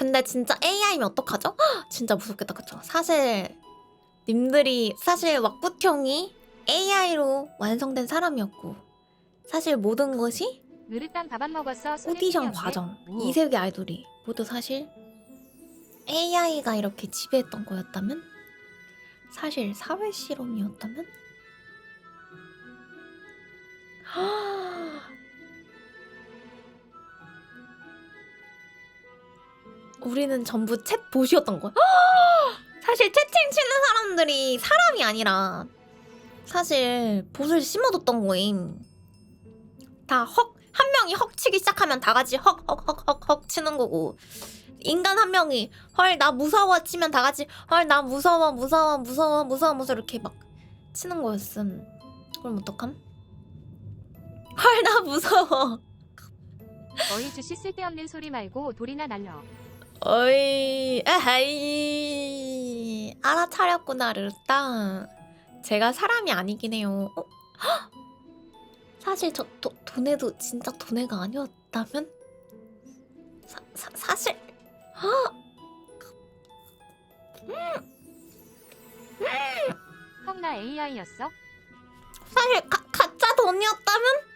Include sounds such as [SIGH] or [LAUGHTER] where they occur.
근데 진짜 AI면 어떡하죠? 헉, 진짜 무섭겠다 그쵸? 사실 님들이 사실 왁부형이 AI로 완성된 사람이었고 사실 모든 것이 느릇단 밥 안 먹었어. 손에 오디션 힘이 없네. 과정 오. 이 세계 아이돌이 모두 사실 AI가 이렇게 지배했던 거였다면 사실 사회 실험이었다면 우리는 전부 챗 보시였던 거야. [GASPS] 사실 채팅 치는 사람들이 사람이 아니라 사실 봇을 심어뒀던 거임. 다 헉, 한 명이 헉 치기 시작하면 다 같이 헉, 헉, 헉, 헉, 헉 치는 거고. 인간 한 명이 헐, 나 무서워 치면 다 같이 헐, 나 무서워, 무서워, 무서워, 무서워, 무서워 이렇게 막 치는 거였음. 그럼 어떡함? 헐, 나 무서워. 어이 주시 쓸데없는 소리 말고 돌이나 날려. 어이, 아하이. 알아차렸구나, 르르땅. 제가 사람이 아니긴 해요. 어? 헉! [GASPS] 사실 저 도, 돈에도 진짜 돈에가 아니었다면? 사, 사, 사실 [GASPS] 헉! 형나 AI였어? 사실 가, 가짜 돈이었다면?